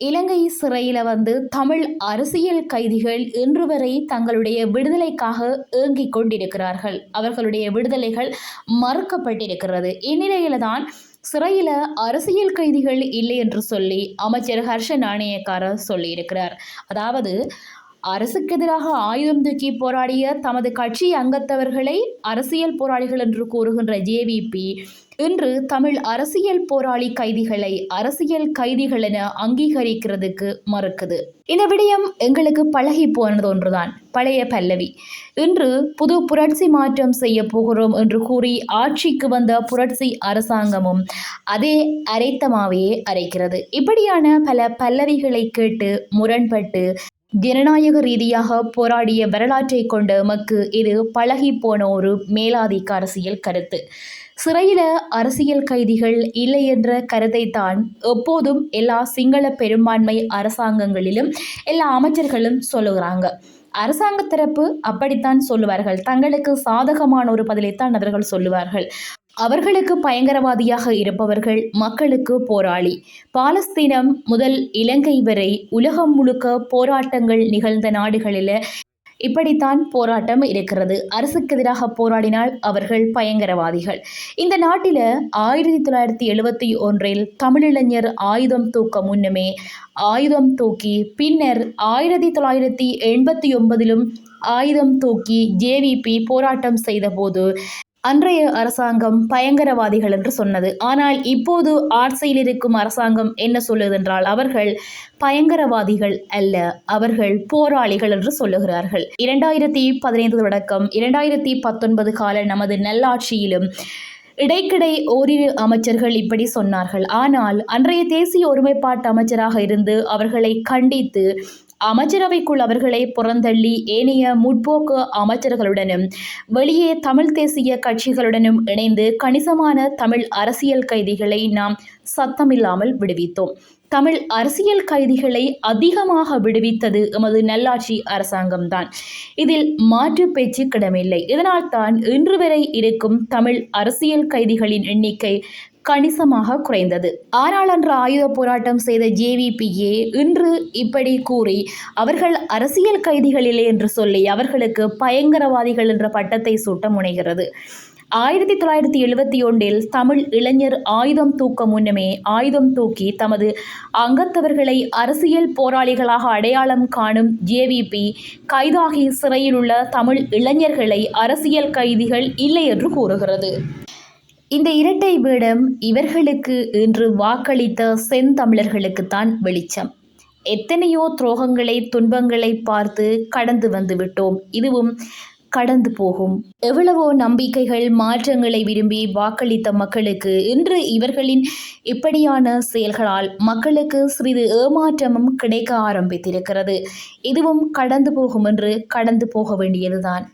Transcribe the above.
இலங்கை சிறையில் வந்து தமிழ் அரசியல் கைதிகள் இன்று வரை தங்களுடைய விடுதலைக்காக ஏங்கிக் கொண்டிருக்கிறார்கள். அவர்களுடைய விடுதலைகள் மறுக்கப்பட்டிருக்கிறது. இந்நிலையில தான் சிறையில் அரசியல் கைதிகள் இல்லை என்று சொல்லி அமைச்சர் ஹர்ஷ நாணயக்காரர் சொல்லியிருக்கிறார். அதாவது அரசுக்கு எதிராக ஆயுதம் தூக்கி போராடிய தமது கட்சி அங்கத்தவர்களை அரசியல் போராளிகள் என்று கூறுகின்ற ஜேவிபி இன்று தமிழ் அரசியல் போராளி கைதிகளை அரசியல் கைதிகள் என அங்கீகரிக்கிறதுக்கு மறுக்குது. இந்த விடயம் எங்களுக்கு பழகி போனது ஒன்றுதான் பழைய பல்லவி. இன்று புது புரட்சி மாற்றம் செய்ய போகிறோம் என்று கூறி ஆட்சிக்கு வந்த புரட்சி அரசாங்கமும் அதே அரைத்தமாவையே அரைக்கிறது. இப்படியான பல பல்லவிகளை கேட்டு முரண்பட்டு ஜனநாயக ரீதியாக போராடிய வரலாற்றை கொண்ட எமக்கு இது பழகி போன ஒரு மேலாதிக்க அரசியல் கருத்து. சிறையில் அரசியல் கைதிகள் இல்லை என்ற கருத்தை தான் எப்போதும் எல்லா சிங்கள பெரும்பான்மை அரசாங்கங்களிலும் எல்லா அமைச்சர்களும் சொல்லுகிறாங்க. அரசாங்க தரப்பு அப்படித்தான் சொல்லுவார்கள். தங்களுக்கு சாதகமான ஒரு பதிலைத்தான் அவர்கள் சொல்லுவார்கள். அவர்களுக்கு பயங்கரவாதியாக இருப்பவர்கள் மக்களுக்கு போராளி. பாலஸ்தீனம் முதல் இலங்கை வரை உலகம் முழுக்க போராட்டங்கள் நிகழ்ந்த நாடுகளில் இப்படித்தான் போராட்டம் இருக்கிறது. அரசுக்கு எதிராக போராடினால் அவர்கள் பயங்கரவாதிகள். இந்த நாட்டில் ஆயிரத்தி தொள்ளாயிரத்தி எழுபத்தி ஒன்றில் தமிழிளைஞர் ஆயுதம் தூக்க முன்னமே ஆயுதம் தூக்கி பின்னர் ஆயிரத்தி தொள்ளாயிரத்தி எண்பத்தி ஒன்பதிலும் ஆயுதம் தூக்கி ஜேவிபி போராட்டம் செய்தபோது அன்றைய அரசாங்கம் பயங்கரவாதிகள் என்று சொன்னது. ஆனால் இப்போது ஆட்சியில் இருக்கும் அரசாங்கம் என்ன சொல்லுதென்றால் அவர்கள் பயங்கரவாதிகள் அல்ல அவர்கள் போராளிகள் என்று சொல்லுகிறார்கள். இரண்டாயிரத்தி பதினைந்து தொடக்கம் இரண்டாயிரத்தி பத்தொன்பது கால நமது நல்லாட்சியிலும் இடைக்கிடை ஓரிரு அமைச்சர்கள் இப்படி சொன்னார்கள். ஆனால் அன்றைய தேசிய ஒருமைப்பாட்டு அமைச்சராக இருந்து அவர்களை கண்டித்து அமைச்சரவைக்குள் அவர்களை புறந்தள்ளி ஏனைய முற்போக்கு அமைச்சர்களுடனும் வெளியே தமிழ் தேசிய கட்சிகளுடனும் இணைந்து கணிசமான தமிழ் அரசியல் கைதிகளை நாம் சத்தமில்லாமல் விடுவித்தோம். தமிழ் அரசியல் கைதிகளை அதிகமாக விடுவித்தது எமது நல்லாட்சி அரசாங்கம்தான். இதில் மாற்று பேச்சு கிடமில்லை. இதனால்தான் இன்று வரை இருக்கும் தமிழ் அரசியல் கைதிகளின் எண்ணிக்கை கணிசமாக குறைந்தது. ஆனால் அன்று ஆயுத போராட்டம் செய்த ஜேவிபிஏ இன்று இப்படி கூறி அவர்கள் அரசியல் கைதிகளிலே என்று சொல்லி அவர்களுக்கு பயங்கரவாதிகள் என்ற பட்டத்தை சூட்ட முனைகிறது. ஆயிரத்தி தொள்ளாயிரத்தி எழுபத்தி ஒன்றில் தமிழ் இளைஞர் ஆயுதம் தூக்க முன்னமே ஆயுதம் தூக்கி தமது அங்கத்தவர்களை அரசியல் போராளிகளாக அடையாளம் காணும் ஜேவிபி கைதாகி சிறையில் உள்ள தமிழ் இளைஞர்களை அரசியல் கைதிகள் இல்லை என்று கூறுகிறது. இந்த இரட்டை வேடம் இவர்களுக்கு இன்று வாக்களித்த செந்தமிழர்களுக்குத்தான் வெளிச்சம். எத்தனையோ துரோகங்களை துன்பங்களை பார்த்து கடந்து வந்து விட்டோம். இதுவும் கடந்து போகும். எவ்வளவோ நம்பிக்கைகள் மாற்றங்களை விரும்பி வாக்களித்த மக்களுக்கு இன்று இவர்களின் இப்படியான செயல்களால் மக்களுக்கு சிறிது ஏமாற்றமும் கிடைக்க ஆரம்பித்திருக்கிறது. இதுவும் கடந்து போகும் என்று கடந்து போக வேண்டியதுதான்.